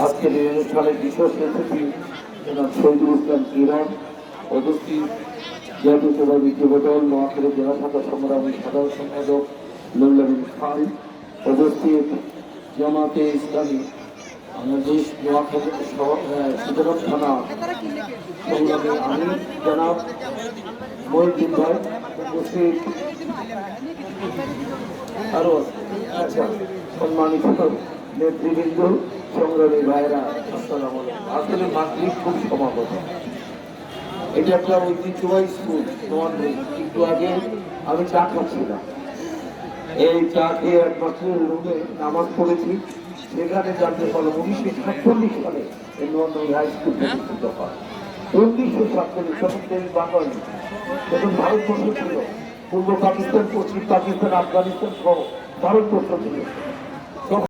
আজকের এই অনুষ্ঠানের বিশেষ অতিথি জনাব শহীদুল ইসলাম কিরণ উপস্থিত জাতীয় সেবা বিদ্যুৎ নোয়াখালী জেলা শাখা সংগ্রামী সাধারণ সম্পাদক নুল্লাবিন খান উপস্থিত জামাতে ইসলামী বাংলাদেশ নোয়াখালী সদর থানা সংগ্রামী আমি জনাব মহিউদ্দিন ভাই উপস্থিত আরো আচ্ছা সম্মানিত নেতৃবৃন্দ, সংগ্রামী ভাইরা আসলে মাতৃ খুব সমাগত। এটা একটা ঐতিহ্যবাহী স্কুল নোয়াখালী একটু আগে আমি চা খাচ্ছিলাম। এই চা খেয়ে একমাত্র রুমে নামাজ পড়েছি। সেখানে জানতে পারলাম উনিশশো সাতচল্লিশ সালে এই নোয়াখালী হাই স্কুল প্রতিষ্ঠিত হয়। উনিশশো সাতচল্লিশ তখন দেশ বাঙালি তখন ভারতবর্ষ ছিল। পূর্ব পাকিস্তান, পশ্চিম পাকিস্তান, আফগানিস্তান সহ ভারতবর্ষ ছিল।